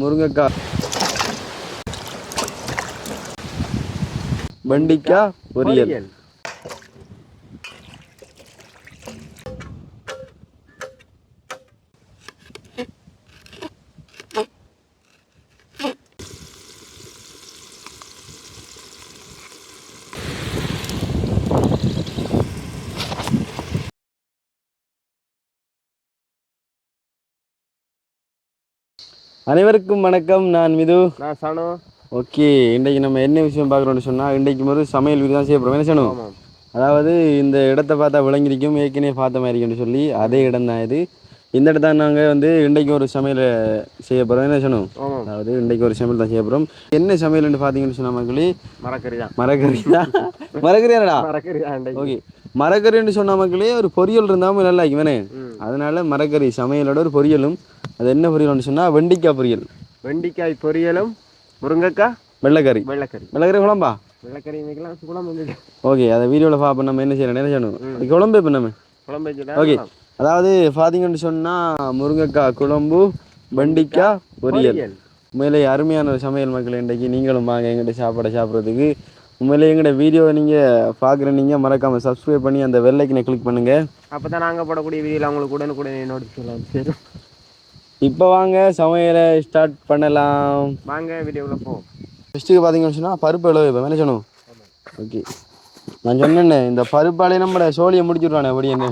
முருங்கைக்காய் வெண்டிக்காய் பொரியல். அனைவருக்கும் வணக்கம். நான் மிது. நான் சனு. ஓகே இன்றைக்கு நம்ம என்ன விஷயம் பார்க்குறோம்னு சொன்னால் இன்றைக்கு ஒரு சமையல் வீடு தான் செய்ய போகிறோம் என்ன ஆமாம். அதாவது இந்த இடத்த பார்த்தா விளங்கிருக்கும் ஏற்கனவே பார்த்த மாதிரி இருக்குன்னு சொல்லி அதே இடம் தான் இது. இந்த இடத்த நாங்கள் வந்து இன்றைக்கு ஒரு சமையல் செய்ய போகிறோம் என்ன ஆமாம். அதாவது இன்றைக்கு ஒரு சமையல் தான் செய்ய போகிறோம் என்ன சமையல்னு பார்த்தீங்கன்னு சொன்ன மக்களே? மரக்கறி தான் மரக்கறி மரக்கறியாடா மரக்கறி தான். ஓகே. மரக்கறின்னு சொன்ன மக்களே ஒரு பொரியல் இருந்தாமல் நல்லா இருக்கும் வேணே. அதனால மரக்கறி சமையலோட ஒரு பொரியலும் அது என்ன பொரியல்னு சொன்னால் வெண்டிக்காய் பொரியல். வெண்டிக்காய் பொரியலும் முருங்கைக்காய் வெள்ளைக்கறி. வெள்ளைக்கறி. வெள்ளைக்கறி குழம்பா? வெள்ளைக்கறி இன்னைக்கெல்லாம் குழம்பு ஓகே அதை வீடியோவில் பார்ப்போம் நம்ம என்ன செய்யணும் என்ன செய்யணும்? குழம்பு இப்போ நம்ம? குழம்பு ஓகே. அதாவது பார்த்தீங்கன்னு சொன்னால் முருங்கைக்காய் குழம்பு வெண்டிக்காய் பொரியல். பொரியல். உண்மையிலே அருமையான ஒரு சமையல் மக்கள் இன்றைக்கு நீங்களும் வாங்க எங்கிட்ட சாப்பாடை சாப்பிட்றதுக்கு. உண்மையிலே எங்களோட வீடியோவை நீங்கள் பார்க்குற நீங்கள் மறக்காமல் சப்ஸ்கிரைப் பண்ணி அந்த வெள்ளைக்கினை கிளிக் பண்ணுங்கள் அப்போ தான் நாங்கள் போடக்கூடிய வீடியோவில் அவங்களுக்கு உடனுக்குடனே நோட்டிஃபிகேஷன் சரி இப்போ வாங்க சமையலை ஸ்டார்ட் பண்ணலாம். வாங்க வீடியோவில் போ. ஃபஸ்ட்டுக்கு பார்த்தீங்கன்னு சொன்னால் பருப்பு எவ்வளோ இப்போ மேலே சொன்னோம் ஓகே நான் சொன்னேன்னே இந்த பருப்பாலே நம்மளோட சோழியை முடிச்சுடுவானே அப்படி என்ன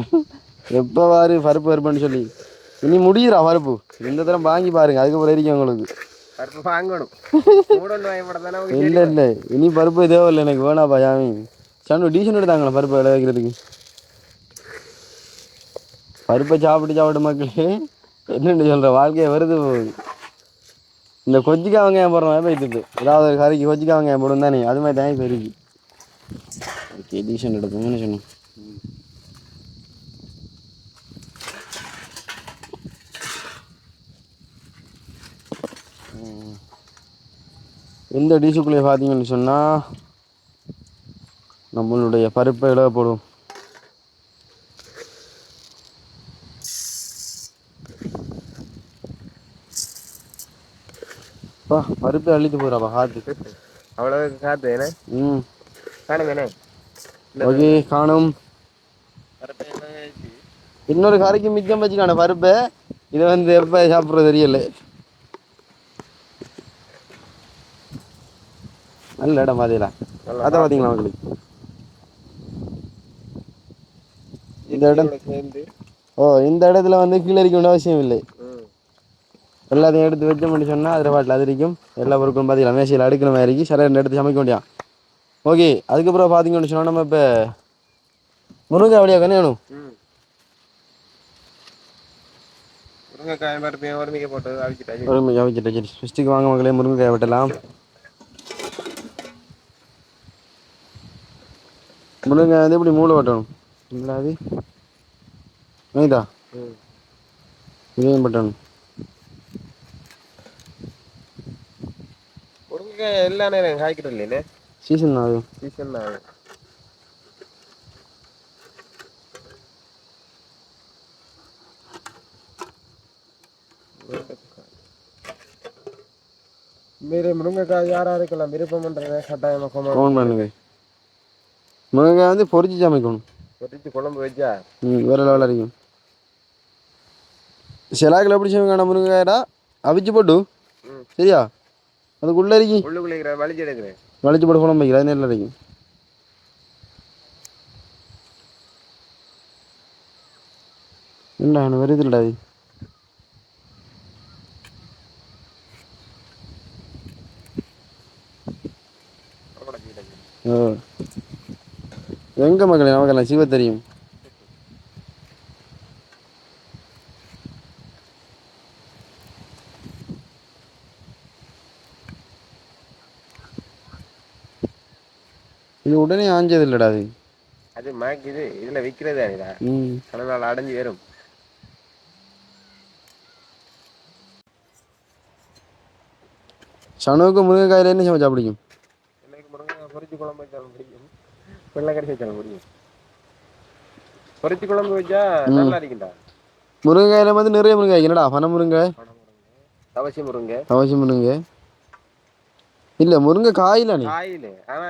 எப்போ வாரு பருப்பு பருப்புன்னு சொல்லி. இனி முடியுறா பருப்பு. இந்த தரம் வாங்கி பாருங்க அதுக்கப்புறம் இருக்கேன் உங்களுக்கு. பருப்பு வாங்கணும். இல்லை இல்லை. இனி பருப்பு தேவையில்லை எனக்கு வேணாப்பா யாமி சண்டு டீசன் எடுத்தாங்களா பருப்பு விளை வைக்கிறதுக்கு பருப்பை சாப்பிட்டு சாப்பிட்டு மக்களே. என்னென்னு சொல்கிற வாழ்க்கையை வருது போகுது. இந்த கொச்சிக்காய் வெங்காயம் போடுற மாதிரி போயிட்டு ஏதாவது ஒரு கறிக்கு கொச்சிக்காய் வெங்காயம் போடும் தானே அது மாதிரி தான் இப்போ இருக்கு. ஓகே டீசன் எடுப்போம் சொன்னோம் எந்த டிஷ்ஷுக்குள்ளே பார்த்தீங்கன்னு சொன்னால் நம்மளுடைய பருப்பை இழ பா பருப்பை அள்ளிட்டு போகிறாப்பா ஹாத்து அவ்வளோ காத்து என்ன? ம். காணும் என்ன? ஓகே காணும்? இன்னொரு கறிக்கு மிச்சம் வச்சுக்கான பருப்பை. இதை வந்து எப்போ சாப்பிட்றது தெரியல. நல்ல இடம் பார்த்தீங்களா அதை பார்த்தீங்களா உங்களுக்கு? இந்த இடம் ஓ இந்த இடத்துல வந்து கீழே இருக்க வேண்டிய அவசியம் இல்லை. எல்லாத்தையும் எடுத்து வச்சோம்னு சொன்னால் அதில் பாட்டில் அது இருக்கும் எல்லா பொருட்களும் பார்த்தீங்களா மேசையில் அடுக்கிற மாதிரி சரியான எடுத்து சமைக்க முடியும் ஓகே அதுக்கப்புறம் பார்த்தீங்கன்னு சொன்னால் நம்ம இப்போ முருங்கை அப்படியே கல்யாணம் ம். முருங்கைக்காய் அவிச்சிட்டு சரி. ஃபஸ்ட்டுக்கு வாங்க மகளே முருங்கைக்காய் வெட்டலாம். முருங்கைக்காய் வந்து இப்படி மூளை வெட்டணும்? மைதா ம். இதையும் வெட்டணும். நேரம் காய்க்கிறது இல்லையே சீசன் தான் அது சீசன் தான் மீறி முருங்கைக்காய் யாரா இருக்கலாம் விருப்பம் பண்றத கட்டாயமா கொண்டு ஃபோன் பண்ணுங்க. முருங்கைக்காய் வந்து பொரிச்சு சமைக்கணும். பொரிச்சு குழம்பு வச்சா? ம் வேறு லெவலில் இருக்கும் சிலாக்கில் எப்படி செய்வாங்க முருங்கைக்காயடா? அவிச்சு போட்டு. சரியா? அதுக்குள்ளே இருக்கி. உள்ளுக்குள்ள வலிச்சு எடுக்கிறேன். வளைச்சு போட்டு குழம்பு வைக்கிற அது நேரில் இருக்கும் என்ன வருது இல்லடா அது? எங்க மக்களே நமக்கெல்லாம் சிவ தெரியும். இது உடனே ஆஞ்சது இல்லடா அது. அது மேக் இது. இதுல விற்கிறது அதுடா. சில நாள் அடைஞ்சு வரும். சனுவுக்கு முருங்கைக்காயில என்ன சமைச்சா பிடிக்கும் எனக்கு முருங்கைக்காய் பொரிச்சு குழம்பு வச்சாலும் பிடிக்கும். வெள்ளைக்கறி வச்சாலும் பிடிக்கும். பொரிச்சு குழம்பு வச்சா நல்லா இருக்கும்டா. முருங்கைக்காயில வந்து நிறைய முருங்காய் என்னடா பனை முருங்கை. தவசி முருங்கை. அவசி முருங்கை. இல்லை முருங்கை காயில காயில. ஆனா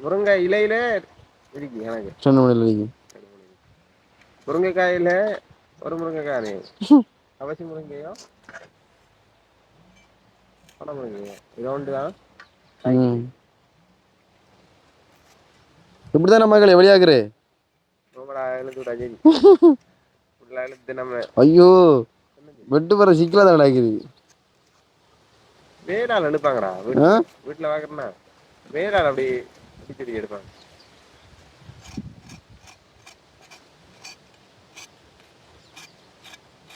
முருங்கை இலையில இருக்கு எனக்கு. சொன்ன மணியில் நீங்க முருங்கைக்காயில ஒரு முருங்கைக்காய் அவசி முருங்கையோ? பண முருங்கையோ? இது ஒன்று தான். இப்படிதான் நம்ம நம்ம ஐயோ வெட்டு வர சிக்கலா தான் நடக்குது. வேறால் ஆ? வீட்டில் வாங்குறேன்னா. வேறால் அப்படி அடிச்சடி எடுப்பாங்க.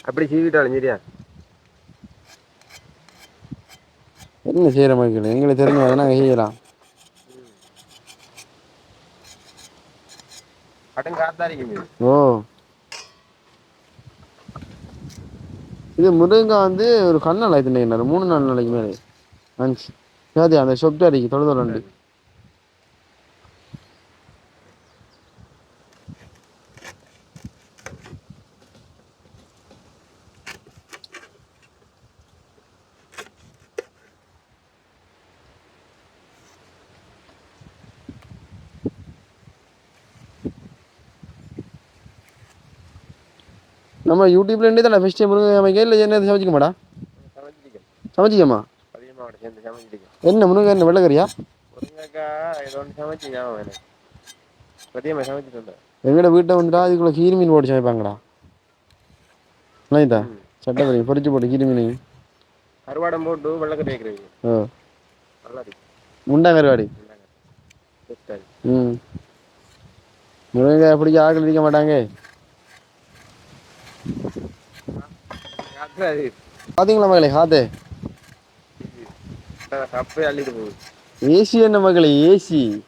அப்படி சீவிட்டாலும் சரியா? என்ன செய்யற மக்கள் எங்களுக்கு தெரிஞ்ச நாங்கள் செய்யலாம். ஓ. இது முருங்கைக்காய் வந்து ஒரு கண்ணால் ஆயிடுச்சு மூணு நாலு நாளைக்கு மேலே. அந்த சொப்ட் அடிக்கு தொலை நம்ம யூடியூப்ல இருந்தே தான் ஃபஸ்ட் டைம் முருங்கை இல்லை என்ன சமைச்சிக்க மாடா சமைச்சிக்கம்மா என்ன முருங்கை என்ன வெள்ளைக்கறியா எங்கட வீட்டை வந்துட்டா அதுக்குள்ள கீரி மீன் போட்டு சமைப்பாங்கடா. இல்லைதா சட்டப்படி பொரிச்சு போட்டு கீரி மீன். கருவாடம் போட்டு வெள்ளக்கறி வைக்கிறது. ஓ பெஸ்ட்டாக இருக்கு. ம். முருங்கைக்காய் பிடிக்க ஆக்கள் இருக்க மாட்டாங்க. பாத்தீங்களா பார்த்தீங்களா மகளே ஹாது அள்ளிட்டு போகுது ஏசி என்ன மகளே ஏசி?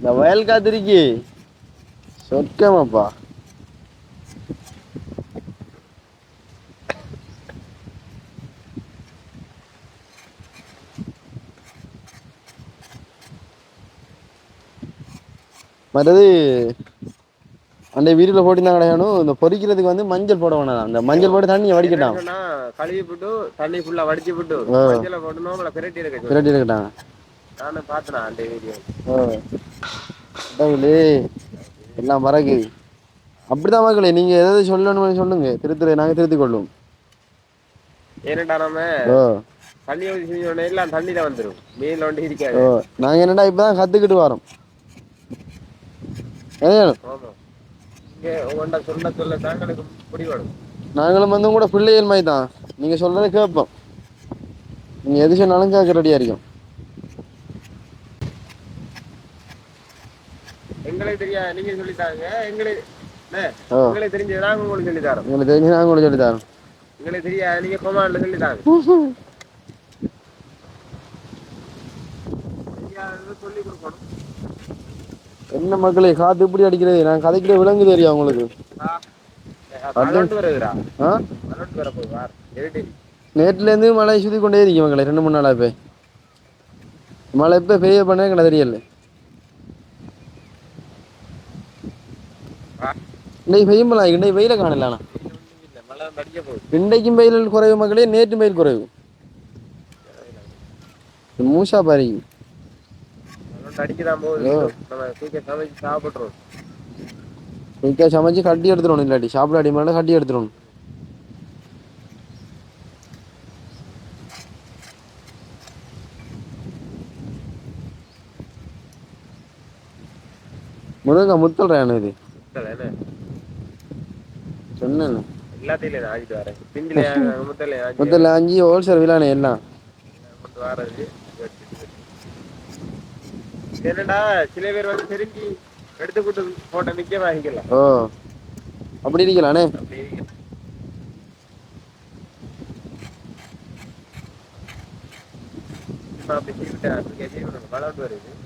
இந்த வயல் காத்திருக்கே. சொர்க்கமாப்பா. மற்றது அந்த வீட்டில் போட்டிருந்தாங்க இந்த பொரிக்கிறதுக்கு வந்து மஞ்சள் போட வேணாம். அந்த மஞ்சள் போட்டு தண்ணியை வடிக்கட்டான் கழுவி போட்டு தண்ணி ஃபுல்லா வடிச்சு போட்டு. மஞ்சளை போட்டு நோம்பல பிரட்டி இருக்க. விரட்டி இருக்கட்டாங்க நானும் பார்த்தேன் அந்த வீடியோ. எல்லாம் மறக்கு அப்படிதான் மக்களே நீங்க எதாவது சொல்லணும்னு சொல்லுங்க. திருத்துற நாங்க திருத்திக் கொள்ளுவோம் ஏனடா நம்ம தண்ணி ஊற்றி எல்லாம் தண்ணியில வந்துரும். மீன்ல ஒன்று இருக்காது. ஓ நாங்க என்னடா இப்பதான் கத்துக்கிட்டு வரோம். இங்கே உங்கள்கிட்ட சொல்ல சொல்ல தாங்களுக்கு முடிவடும் நாங்களும் வந்து கூட பிள்ளைகள் மாதிரி தான். நீங்க சொல்றதை கேட்போம். நீங்க எது சொன்னாலும் கேட்க ரெடியா இருக்கும். எங்களுக்கு தெரியா நீங்க சொல்லித்தாங்க. எங்களுக்கு எங்களுக்கு தெரிஞ்சது நாங்க உங்களுக்கு சொல்லி தரோம் உங்களுக்கு தெரிஞ்சு நாங்க கூட சொல்லி தரோம் எங்களுக்கு தெரியா நீங்க கொமாண்ட்ல சொல்லி தாங்க தெரியாததை சொல்லி கொடுக்கணும். என்ன மக்களே காத்து இப்படி அடிக்கிறது? நான் கதைக்கிட்ட விலங்கு தெரியும் இருட்டி நேற்றுல இருந்து மழை சுத்தி கொண்டே இருக்கு மக்களே ரெண்டு மூணு நாளா இப்போ. மழை இப்போ பெய்ய பண்ண எனக்கு தெரியல. இன்னைக்கு பெய்யும் போல இன்னைக்கு வெயில காணல ஆனா. இல்ல மழை வந்து அடிக்க போகுது இன்றைக்கும் வெயில் குறைவு மக்களே நேற்று வெயில் குறைவு. மூசா பாரி வந்து அடிக்கதான் போகுது. நம்ம சீக்கிரம் சமைச்சு சாப்பிட்றோம். குயிக்காக சமைச்சு கட்டி எடுத்துடணும் இல்லாட்டி சாப்பிட அடி மேலே கட்டி எடுத்துடணும். முருங்கா முத்தல்றேன் இது சொன்னேன். எல்லாத்தையும் நான் ஆடிட்டு வரேன். பிண்டில முத்தல ஆடி முத்தல் அஞ்சு ஹோல்சேல் விழானே எல்லாம். வரது என்னடா சில பேர் வந்து தெரிஞ்சு எடுத்து கொடுத்து போட்ட நிக்க வாங்கிக்கலாம் ஓ. அப்படி இருக்கலானே?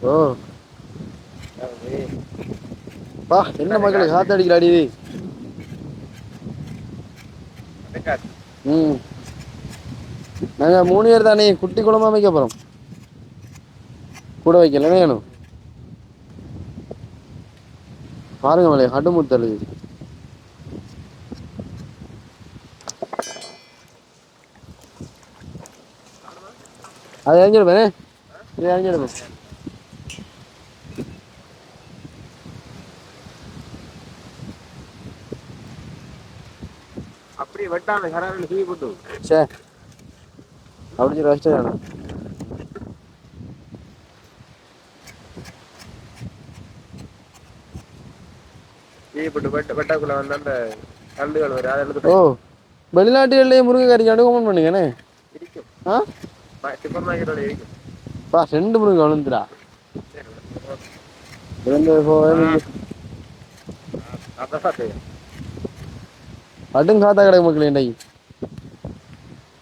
ஓ. பா என்ன மக்களே காத்து அடிக்கிறாடி. ம். நாங்கள் மூணு பேர் தானே குட்டி குளமா வைக்க போகிறோம் கூட வைக்கல வேணும். பாருங்க மலைய கடுமுத்தல் இது அது அறிஞ்சிடுப்பேன் இது அறிஞ்சிடுப்பேன் அப்படியே வெட்டான கராரில் தூக்கி போட்டு சே அப்படி ரசிச்சு தூக்கி போட்டு வெட்ட வெட்டாக்குள்ள வந்து அந்த கல்லுகள் வரும். அதை எடுத்து ஓ வெளிநாட்டுகள்லேயே முருங்கைக்கறி சாப்பிட்டு கமெண்ட் பண்ணுங்கண்ணே இருக்கும் ஆ? சூப்பர் மார்க்கெட்டோட இருக்கும் பா ரெண்டு முருங்கை விழுந்துடா விழுந்து அதான் அடும் காத்தா கிடக்கு மக்களே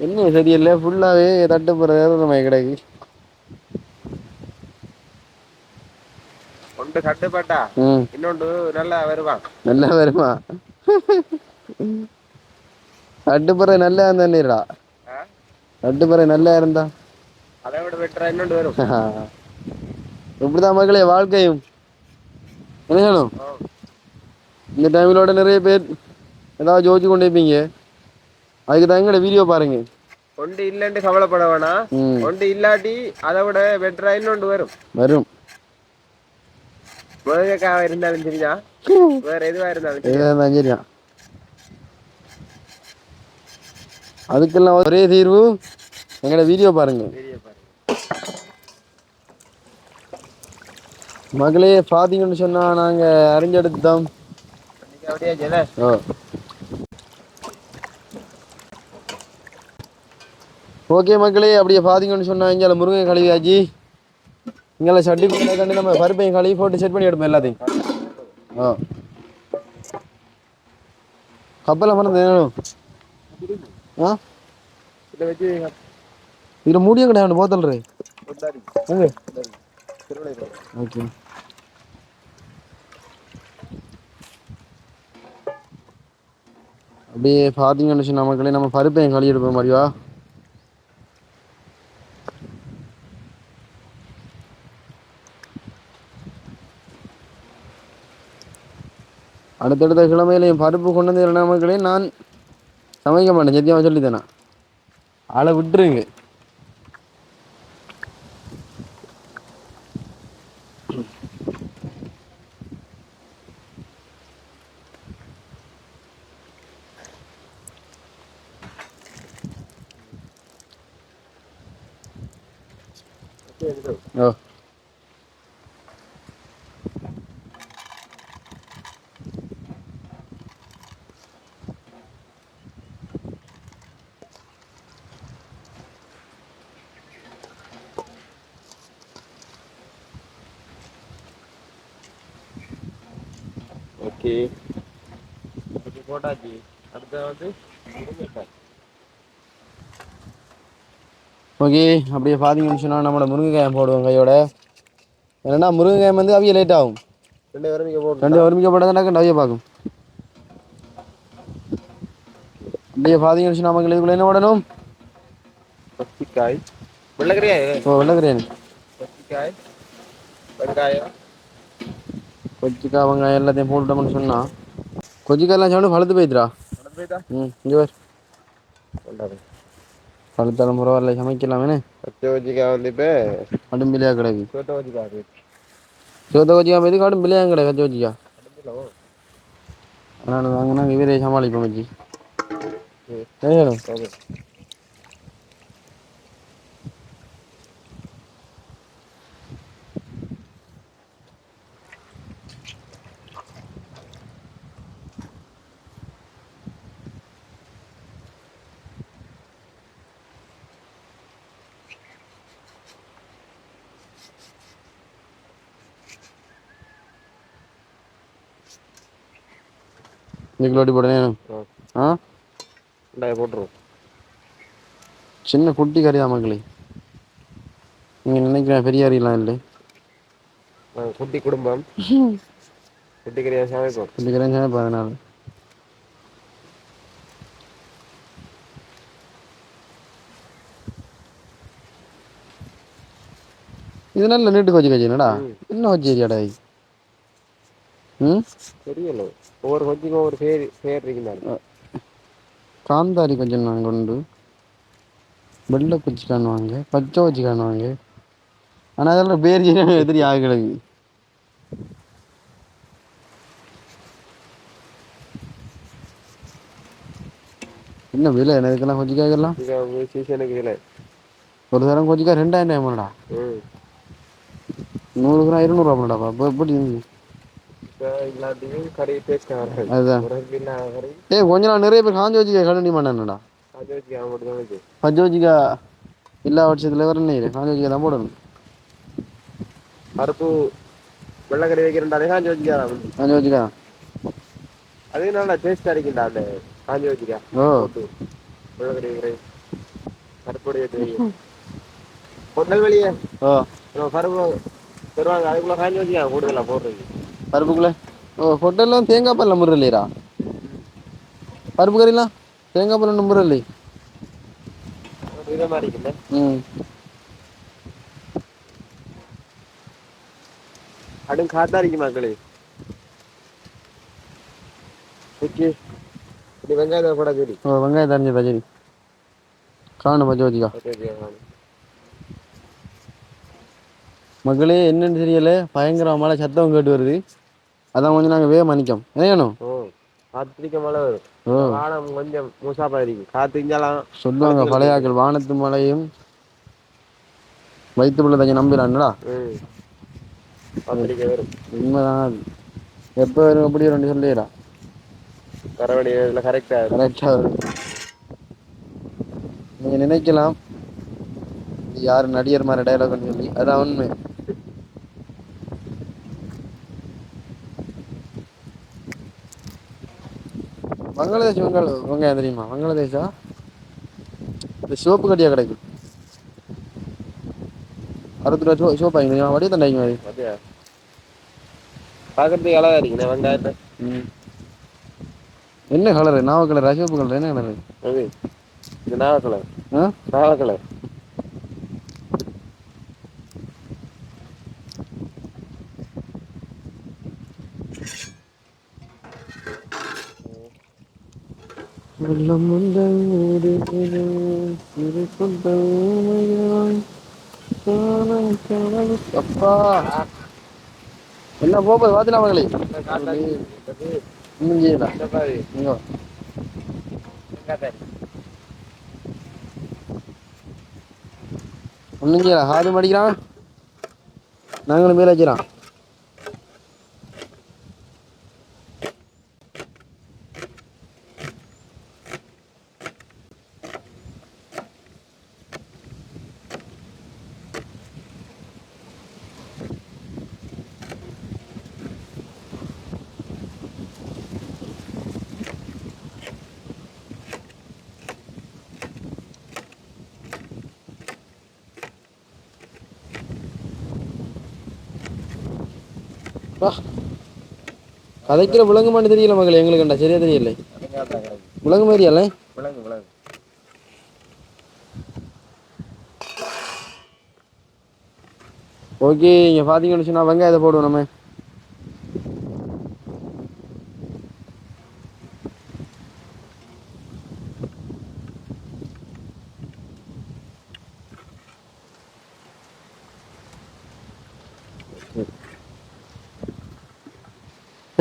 என்ன சரியில்லை ஃபுல்லாகவே தட்டு போகிற நம்ம கிடக்கு. ஒன்று கட்டுப்பட்டா ம். இன்னொன்று நல்லா வருவான் நல்லா வருமா? தட்டுப்புற நல்லா இருந்தா ஆ? தட்டுப்புற நல்லா இருந்தா. அதை விட வெட்டுறா இன்னொன்று வரும். இப்படிதான் மக்களே வாழ்க்கையும். ஓ. இந்த டைமிலோட நிறைய பேர் ஏதாவது ஜோதிச்சு கொண்டு இருப்பீங்க. அதுக்கு தான் எங்களோட வீடியோ பாருங்க. ஒன்று இல்லைன்னு கவலைப்பட வேணாம். ஒன்று இல்லாட்டி அதை விட வெட்டுறா இன்னொன்று வரும். வரும். இருந்தாலும் சரியா வேற எதுவா இருந்தாலும் சரி எதுவாக இருந்தாலும் சரியா அதுக்கெல்லாம் ஒரே தீர்வு எங்களோட வீடியோ பாருங்க மகளே பார்த்தீங்கன்னு சொன்னா நாங்க அறிஞ்செடுத்தோம் ஓ ஓகே மக்களே அப்படியே பார்த்தீங்கன்னு சொன்னா இங்கே முருங்கை கழுவியாச்சு இங்கே சட்டி போட்டு கண்டு நம்ம பருப்பையும் கழுவி போட்டு செட் பண்ணி எடுப்போம் எல்லாத்தையும். ஆ. கப்பலை மறந்து ஆ? இதில் முடியும் கிடையாது போத்தல் ரே ஓகே. அப்படியே பார்த்தீங்கன்னு சொன்னா மக்களே நம்ம பருப்பையும் கழுவி எடுப்போம் மாதிரியா அடுத்தடுத்த கிழமையிலையும் பருப்பு கொண்டு வந்து இல்லைனா நான் சமைக்க மாட்டேன். சத்தியமாக சொல்லித்தேனா ஆளை விட்டுருங்க. ஓ ஓகே ஓகே போட்டாச்சு. அடுத்து வந்து ஓகே அப்படியே பார்த்தீங்கன்னு சொன்னால் நம்மளோட முருங்கைக்காயம் போடுவோம் கையோட. ஏன்னா முருங்கைக்காயம் வந்து அவிய லேட் ஆகும். ரெண்டு பேரும் இங்கே போட்டு ரெண்டு ஒருமிக்க போட்டதான் அவிய பார்க்கும். அப்படியே பார்த்தீங்கன்னு சொன்னால் மக்கள் இதுக்குள்ள என்ன போடணும்? பச்சிக்காய். வெள்ளக்கறியா ஓ வெள்ளக்கரியாணி பச்சிக்காய் வெங்காயம். கொச்சிக்காய் வெங்காயம் எல்லாத்தையும் போட்டுட்டோம்னு சொன்னால் கொச்சிக்காயெல்லாம் சாப்பிட்டு பழுத்து போயிட்டா? ம் இங்கே வேறு பழுத்தாலும் பரவாயில்ல சமைக்கலாமே வந்து இப்போ? கடும்பிலையாக கிடக்கு. சோட்ட வச்சிக்காய் சிவத்த கொச்சிக்காய் போய் கடும்பிலையாக கிடக்கு கச்சி வச்சிக்கா அதனால் வாங்கினா இவரே சமாளிப்போம் வச்சு. சரியா ஓகே இதுக்குள்ளோடி போடனே ஆ. போட்டுருவோம். சின்ன குட்டி கறி தான் மக்களே நீங்கள் நினைக்கிறேன் பெரிய கறிலாம் இல்லை. குட்டி குடும்பம். குட்டி கறியாக சமைப்போம். குட்டி கறியும் சமைப்பேன் அதனால். இது நல்ல நீட்டு கொச்சி கட்சி என்னடா. என்ன கொச்சி ஏரியாடா தெரியல. ஒவ்வொரு கொஞ்சம் ஒவ்வொரு பேர் பேர் இருக்குந்தாரு காந்தாரி கொஞ்சம் நாங்கள் உண்டு. வெள்ளை குச்சி காணுவாங்க பச்சை வச்சு காணுவாங்க ஆனால் அதெல்லாம் பேர் எதிரி ஆகிடுது என்ன விலை? என்ன இதுக்கெல்லாம் சீசனுக்கு இல்லை ஒரு தரம் கொச்சிக்காய் ரெண்டாயிரம் ம். நூறு கிராம் இருநூறுவா பண்ணடாப்பா இப்போ எப்படி அதுதான் இல்லை ஏய் கொஞ்ச நாள் நிறைய பேர் காஞ்சி வச்சுக்க தான் வச்சு பச்சை வச்சுக்கா எல்லா வருஷத்துல வர நீர் காஞ்சி வச்சுக்க தான் போடணும். பருப்பு வெள்ளைக்கறி வைக்கிறேன்டா காஞ்சி வச்சுக்கலாம் காஞ்சி வச்சுக்கா அதே நல்லா டேஸ்ட் அடிக்கும்டா அந்த காஞ்சி வச்சுக்கா ஓ. வெள்ளைக்கறி வைக்கிறேன். பருப்புடைய பொங்கல் வெளியே. ஓ. பருப்பு தருவாங்க அதுக்குள்ள காஞ்சி வச்சுக்கா கூடுதலா போடுறது பருப்புக்குள்ள? ஓ ஹோட்டல்லாம் தேங்காய் பால் முறை இல்லையா பருப்பு கறிலாம் தேங்காய் பால் முறை இல்லை ம். அடுங்க காத்தா இருக்கு மக்களே? ஓகே. இது வெங்காயம் சரி ஓ வெங்காயம் தரைஞ்சதா சரி காணும் பச்சை வச்சுக்கா. மக்களே என்னன்னு தெரியல. பயங்கர மழை சத்தம் கேட்டு வருது. அதான் கொஞ்சம் நாங்கள் வே மன்னிக்கோம் என்ன வேணும்? ஓ காத்திரிக்க மழை வரும். வானம் கொஞ்சம் மூசாப்பா இருக்கு. காத்து இஞ்சாலாம் சொல்லுவாங்க பழையாக்கள் வானத்து மழையும் வயிற்று பிள்ளை தங்க நம்பிடான்டா வரும். உண்மைதான். எப்போ வரும் எப்படி ரெண்டு சொல்லிடா கரெக்டாக இருக்கும். கரெக்டாக வரும் நீங்கள் நினைக்கலாம். யார் நடிகர் மாதிரி டைலாக்னு சொல்லி அதான் உண்மை. வங்காளதேஷ் வெங்காய வெங்காயம் தெரியுமா? வங்காளதேஷா? இந்த சிவப்பு கட்டியா கிடைக்கும். அறுபது ரூபா சோ சோப்பா இங்கே வடிய தண்டாங்க மாதிரி அப்படியா பார்க்கறதுக்கு அழகா இருக்குண்ணே வெங்காயத்தை ம். என்ன கலரு நாவ கலர் சிவப்பு கலர் என்ன கலரு அது இது நாகக்கலை ஆ? நாகக்கலை உள்ளம் அப்பா! என்ன போகுது வாத்தினா மகளே இன்னும் செய்யல. இங்க. ஒன்றும் செய்யல. ஹாரும் அடிக்கிறான். நாங்களும் மேலே வச்சுறான் வா. கதைக்கிற விலங்கு மாட்டு தெரியல மகளே எங்களுக்கு கண்டா. சரியா தெரியல. விலங்கு மாதிரியால விலங்கு விலங்கு. ஓகே இங்கே பார்த்தீங்கன்னு சொன்னா வெங்காயத்தை போடுவோம் நம்ம.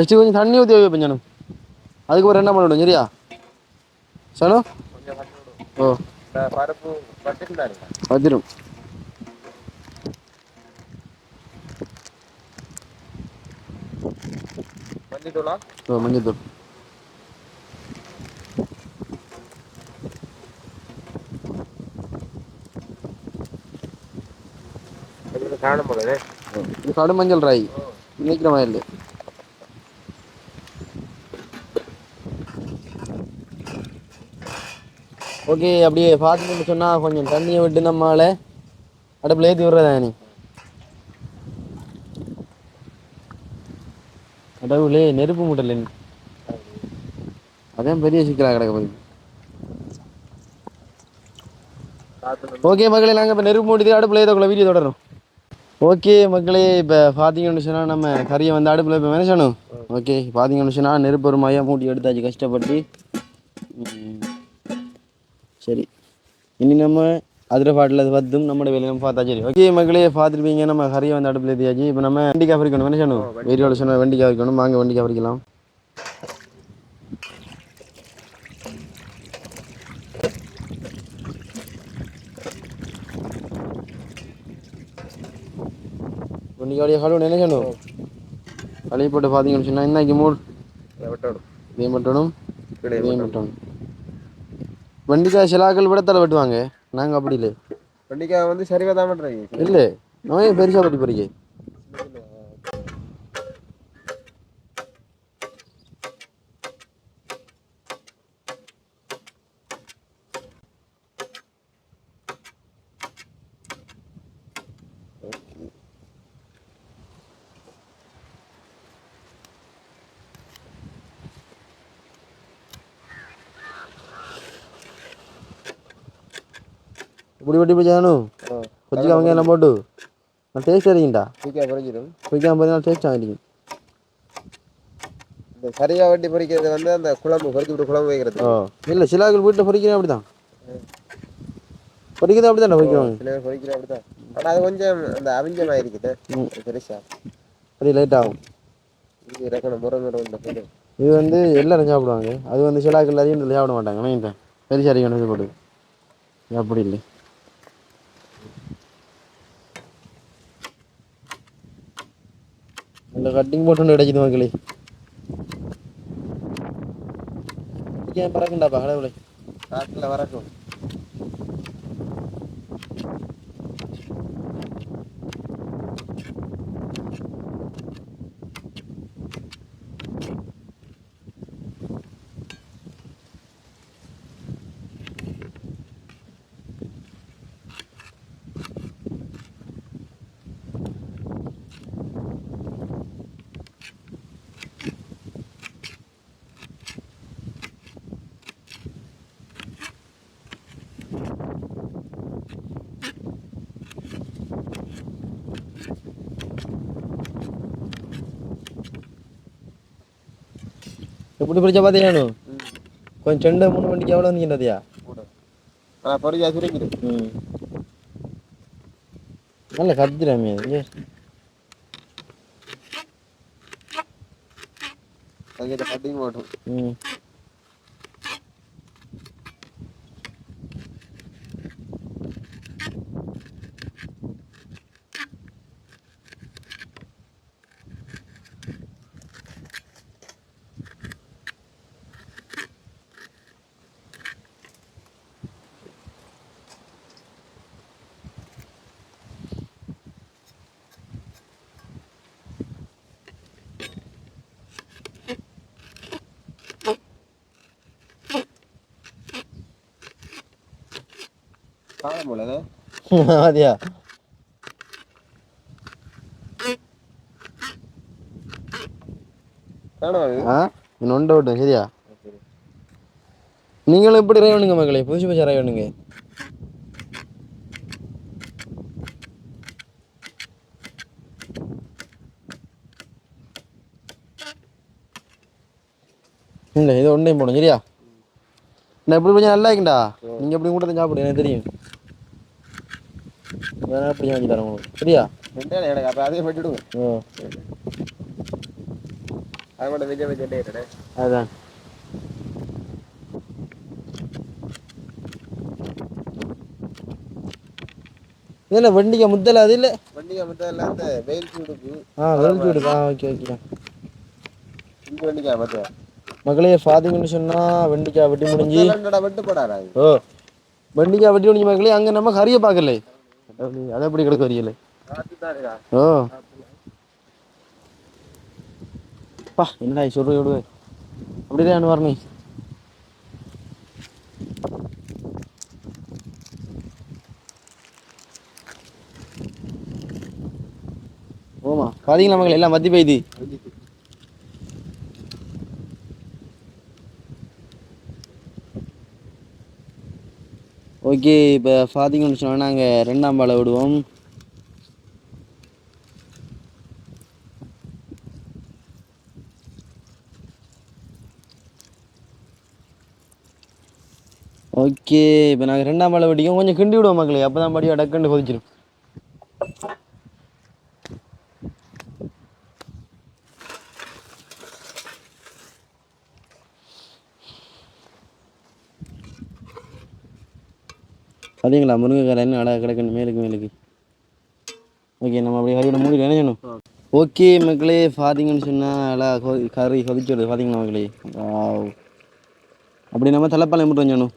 ஃபஸ்ட்டு கொஞ்சம் தண்ணி ஊற்றி வைப்பேன் ஜனு அதுக்கப்புறம் என்ன பண்ணிவிடும் சரியா? சனு? ஓ. மல்லித்தூளா ஓ போல இது. கடும் மஞ்சள் ராய் நினைக்கிற மாதிரி இல்லை. ஓகே அப்படியே பார்த்துட்டு சொன்னால் கொஞ்சம் தண்ணியை விட்டு நம்மால அடுப்பில் ஏற்றி விட்றதா நீ கடவுளே நெருப்பு மூட்டல அதான் பெரிய சிக்கலாக கிடக்க போகுது ஓகே மக்களே நாங்கள் இப்போ நெருப்பு மூட்டி அடுப்பில் ஏதோ வீடியோ தொடரும் ஓகே மக்களே இப்போ பார்த்தீங்கன்னு சொன்னால் நம்ம கறியை வந்து அடுப்பில் இப்போ மெனச்சணும். ஓகே பார்த்தீங்கன்னு சொன்னால் நெருப்பு ஒரு மையம் மூட்டி எடுத்தாச்சு கஷ்டப்பட்டு. சரி. இனி நம்ம அதில் பாட்டில் அது பத்தும் நம்மளோட வேலையை நம்ம பார்த்தா சரி ஓகே மக்களே பார்த்துருப்பீங்க. நம்ம கறியை வந்து அடுப்பில் ஏற்றியாச்சு இப்போ நம்ம வெண்டிக்காய் பறிக்கணும் என்ன செய்யணும்? வீடியோவில் சொன்ன வெண்டிக்காய் பறிக்கணும் வாங்க வெண்டிக்காய் பறிக்கலாம் வெண்டிக்காய் கழுவு என்ன செய்யணும்? கழுவி போட்டு பார்த்தீங்கன்னு சொன்னால் இன்னைக்கு மூணு அதை வெட்டணும். இதே மட்டும் கீழே இதே மட்டும் வெண்டிக்காய் சிலாக்கள் விட தலை வெட்டுவாங்க. நாங்கள் அப்படி இல்லை. வெண்டிக்காய் வந்து சரிவா தான் பண்றீங்க. இல்லை. நோயை பெருசாக வெட்டி போறீங்க? கொச்சிக்காய் வெங்காயம் எல்லாம் போட்டு நான் டேஸ்ட் அடிக்கிட்டா வெண்டிக்காய் பொறிஞ்சிடும் கொய்க்காம போய் டேஸ்ட் ஆகிடிக்கும் இந்த சரியா வெட்டி பொறிக்கிறது வந்து அந்த குழம்பு பொறிச்சு விட்டு குழம்பு வைக்கிறது இல்லை சிலாக்கள் வீட்டில் பொறிக்கிறேன் அப்படி தான் பொறிக்கிறது அப்படி தான் பொறிக்கிறோம் சில பேர் பொறிக்கிற அப்படிதான் ஆனா அது கொஞ்சம் அந்த அவிஞ்சமா இருக்குது. பெருசா அப்படி லைட் ஆகும் இது இறக்கணும் முறை முறை இந்த இது வந்து எல்லாரும் சாப்பிடுவாங்க அது வந்து சிலாக்கள் அதிகம் சாப்பிட மாட்டாங்க மெயின் பெருசாக அடிக்கணும் போட்டு அப்படி இல்லை இந்த கட்டிங் போட்டு கிடைக்குது மக்களே. ஏன் பறக்குண்டாப்பா கடவுளை காட்டில் வரட்டும் எப்படி பிடிச்சா பார்த்தியானு கொஞ்சம் செண்டை மூணு வண்டிக்கு எவ்வளோ வந்துக்கிட்டதையா கூட ஆனா பொறிச்சா சுருங்கிடும் ம் நல்ல கத்திராமே காணும் அது ஆ? நொண்டை விட்டேன் சரியா? நீங்களும் இப்படி ரைவனுங்க மகளே புதுசு புதுசாக ரைவனுங்க இல்லை இது ஒன்றையும் போடும் சரியா? நான் இப்படி கொஞ்சம் நல்லா இருக்குண்டா. நீங்கள் எப்படி கூட சாப்பிடு எனக்கு தெரியும். வேணா அப்படி வாங்கி தரேன் உங்களுக்கு. சரியா? ரெண்டே எனக்கு அப்போ அதையும் வெட்டிடுங்க ஓ. அது மட்டும் விஜய் விஜய் அதுதான் இதில் வண்டிக்கு முத்தல அது இல்லை? வண்டிக்கு இல்லை அந்த வெயில் சூடுக்கு ஆ வெளுத்து விடுதா ஓகே ஓகே. இந்த வண்டிக்கா மட்டும் மக்களே பார்த்தீங்கன்னு சொன்னால் வெண்டிக்காய் வெட்டி முடிஞ்சு. வெட்டு போடாரா அது ஓ. வெண்டிக்காய் வெட்டி முடிஞ்சு மக்களே அங்கே நம்ம கறியை பார்க்கல அதை எப்படி கிடக்கு வரியல? ஓ. பா என்னடா சொல்ற விடுவே அப்படிதான் வரணும் ஓமா பாத்தீங்களா மக்கள்? எல்லாம் மத்தி பைதி ஓகே இப்போ பார்த்தீங்கன்னு சொன்னால் நாங்கள் ரெண்டாம் பாலை விடுவோம். ஓகே இப்போ நாங்கள் ரெண்டாம் மழை வெடிக்கும். கொஞ்சம் கிண்டி விடுவோம் மக்களே அப்போ தான் படியாக டக்குன்னு கொதிச்சிடும் பார்த்தீங்களா முருங்கைக்காய் என்ன அழகாக கிடக்குன்னு மேலுக்கு மேலுக்கு. ஓகே நம்ம அப்படியே கறியோட மூடி என்ன செய்யணும் ஓகே மக்களே பார்த்தீங்கன்னு சொன்னால் நல்லா கொ- கறி கொதிச்சு பார்த்தீங்களா மக்களே? அப்படி நம்ம தலைப்பாளையம் மட்டும் செய்யணும்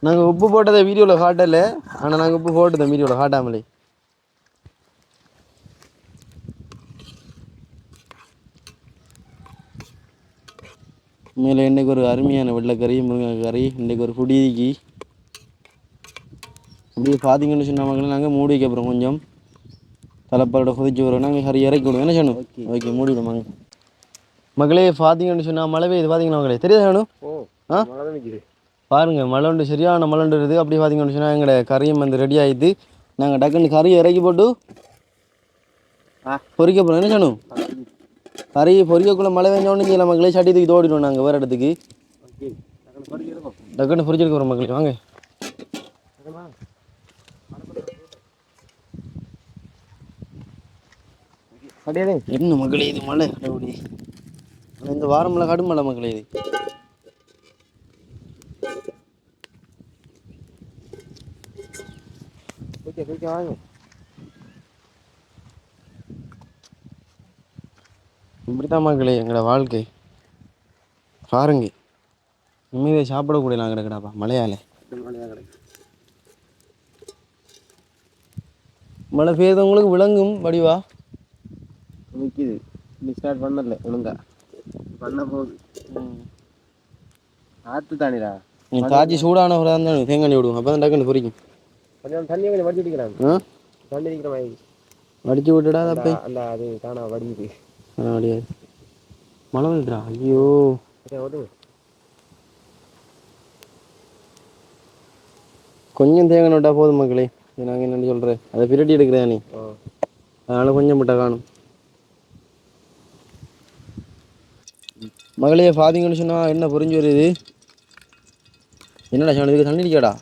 நாங்கள் உப்பு போட்டதை வீடியோவில் காட்டலை. ஆனால் நாங்கள் உப்பு போட்டதை வீடியோவில் காட்டாமலே. மேலே இன்றைக்கு ஒரு அருமையான வெள்ளைக்கறி முருங்கைக்கறி இன்றைக்கு ஒரு குடிக்கி அப்படியே பார்த்தீங்கன்னு சொன்ன மக்களே நாங்கள் மூடி வைக்க போகிறோம் கொஞ்சம். தலைப்பாலோட கொதிச்சு வரோம். நாங்கள் கறி இறக்கி விடுவோம். என்ன செய்யணும் ஓகே. மூடி விடுவாங்க மக்களே பார்த்தீங்கன்னு சொன்னால் மழை பெய்யுது. பார்த்தீங்களா மக்களே? தெரியாது வேணும் ஆ? பாருங்க மழை உண்டு சரியான மழை உண்டு இருக்குது. அப்படி பார்த்தீங்கன்னு சொன்னால் எங்களோட கறியும் வந்து ரெடி ஆயிடுது நாங்கள் டக்குன்னு கறியை இறக்கி போட்டு ஆ. பொரிக்க போகிறோம் என்ன செய்யணும் கறி பொரிக்கக்குள்ள மழை பெஞ்சோன்னு செய்யலாம் மக்களே சட்டி தூக்கி தோடிடுவோம் நாங்கள் வேறு இடத்துக்கு. டக்குன்னு பொரிச்செடுக்க போகிறோம் மக்களே வாங்க? அப்படியே என்ன மக்களே இது மழை? அப்படி இந்த வாரம்ல கடும் மழை மக்களே இது. ஓகே ஓகே வாங்க. இப்படித்தான் மக்களே எங்களோட வாழ்க்கை. பாருங்க. உண்மையிலே சாப்பிடக்கூடிய நாங்கள் கிடக்கடாப்பா மழையாக கிடைக்கும் மழை பெய்தவங்களுக்கு விளங்கும் வடிவா? நிற்கிது இன்னும் ஸ்டார்ட் பண்ணல ஒழுங்கா. பண்ண போகுது. ஆற்று தானிடா. நீ காய்ச்சி சூடான ஒரு இருந்தாலும் தேங்காய் விடுவோம். அப்போ தான் டக்குன்னு பொரிக்கும். கொஞ்சம் தண்ணியை கொஞ்சம் வடிச்சு விட்டுக்கிறாங்க தண்ணி நிற்கிற மாதிரி. வடிச்சு விட்டுடா அந்த அது தானா வடியுது. முடியாது மழை வந்துடா ஐயோ கொஞ்சம் தேங்காய் விட்டா போதும் மக்களே. நாங்கள் என்னென்னு சொல்கிறேன் அதை பிரட்டி எடுக்கிறேன் நீ. அதனால் கொஞ்சம் முட்டை காணும். மகளே பார்த்தீங்கன்னு சொன்னால் என்ன புரிஞ்சு வருது? என்னடா இதுக்கு தண்ணி அடிக்காடா?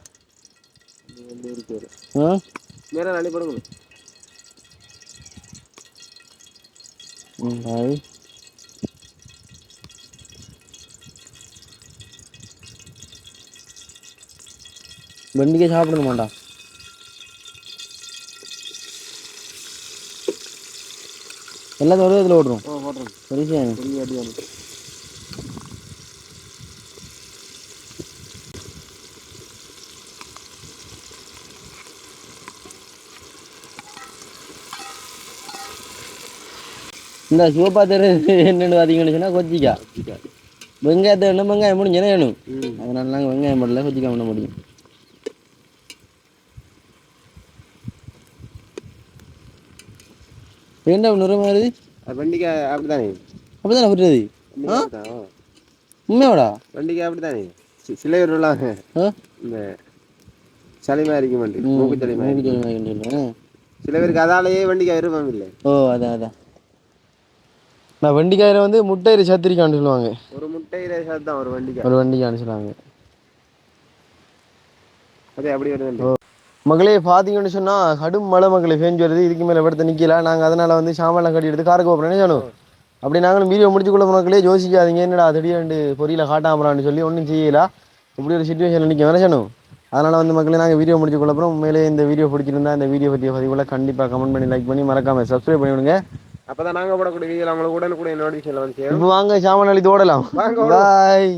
ஆ? நேரம் அள்ளி போடுங்க ம், பாய். வெண்டிக்காய் சாப்பிடணுமாண்டா எல்லாத்தையும் ஒரே இதில் ஓடுறோம் ஓ போடுறோம் பெரிய இந்த சிவப்பா தெரு என்னென்னு பார்த்தீங்கன்னு சொன்னால் கொச்சிக்கா. வெங்காயத்தை என்ன வெங்காயம் முடிஞ்சு வேணும். அதனால நாங்கள் வெங்காயம் பண்ணல கொச்சிக்காய் பண்ண முடியும் என்ன நுற மாதிரி அது வண்டிக்காய் அப்படித்தானே? அப்படி தானே விட்டுறது வண்டிக்காய் அப்படிதான். ஆ. உண்மையாடா வண்டிக்காய் சில பேர் ஆ? இந்த சளி மாதிரி இருக்க மாட்டேங்குது மூக்கு சளி மாதிரி மூக்கு சளி மாதிரி சொல்லுவேன் சில பேருக்கு அதாலேயே வண்டிக்காய் விருப்பம் இல்லை. ஓ அதான் அதான். நான் வெண்டிக்காயில் வந்து முட்டையில சத்திரிக்கான்னு சொல்லுவாங்க. ஒரு முட்டையில தான் ஒரு வண்டிக்காய். ஒரு வெண்டிக்கான்னு சொல்லுவாங்க. அதே அப்படி வருது மகளே பார்த்தீங்கன்னு சொன்னால் கடும் மழை மக்களை பேஞ்சு வருது. இதுக்கு மேலே படுத்து நிற்கல நாங்கள் அதனால் வந்து சாமான்லாம் கட்டி எடுத்து காருக்கு போகிறோம் அப்படி நாங்களும் வீடியோ முடிச்சுக்குள்ள மக்களே யோசிக்காதீங்க. என்னடா திடீர்னு பொரியல காட்டாமறான்னு சொல்லி ஒன்றும் செய்யல. இப்படி ஒரு சுச்சுவேஷனில் நிற்க வேணா செய்யணும் அதனால் வந்து மக்களே நாங்கள் வீடியோ முடிச்சுக்குள்ள அப்புறம் உண்மையிலே இந்த வீடியோ பிடிச்சிருந்தா இந்த வீடியோ பற்றிய பதிவுகளை கண்டிப்பாக கமெண்ட் பண்ணி லைக் பண்ணி மறக்காம சப்ஸ்கிரைப் பண்ணி விடுங்க அப்பதான் நாங்க போடக்கூடிய வீடியோ அவங்களுக்கு உடனுக்குடன் நோட்டிஃபிகேஷன் வந்து சேரும். இப்போ வாங்க சாமான் அள்ளி தோடலாம். வாங்க, பாய்